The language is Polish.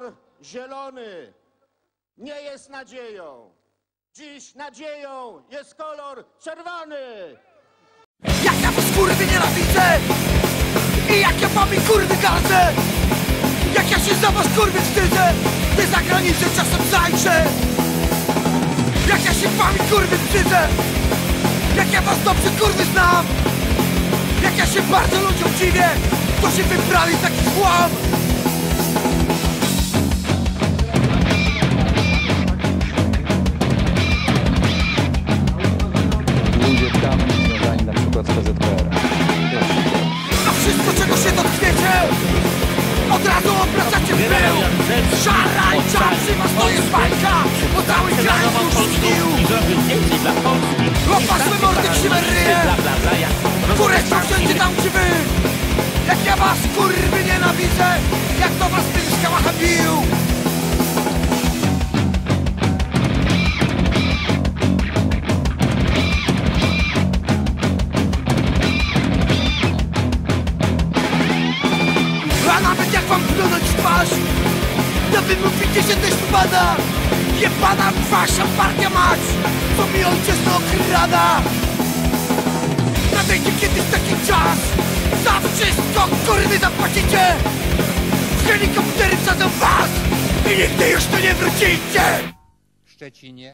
kolor zielony nie jest nadzieją. Dziś nadzieją jest kolor czerwony. Jak ja was kurwy nienawidzę I jak ja wami kurwy gardzę Jak ja się za was kurwy wstydzę Gdy za granicę czasem zajrzę Jak ja się wami kurwy wstydzę Jak ja was dobrze kurwy znam Jak ja się bardzo ludziom dziwię Kto się wybrali taki chłam z PZPR. Na wszystko czego się dotkniecie Od razu obracacie w pył Szarańcza przy was to jest bajka Bo cały kraj już zgnił Opasłe mordy plunąć w twarz To wy mówicie, że też pada. Jebana wasza partia mać Co mi ojczyzna okrada. Nadejdzie kiedyś taki czas Za wszystko kurwy zapłacicie. W helikoptery wsadzą was I nigdy już tu nie wrócicie. Szczecinie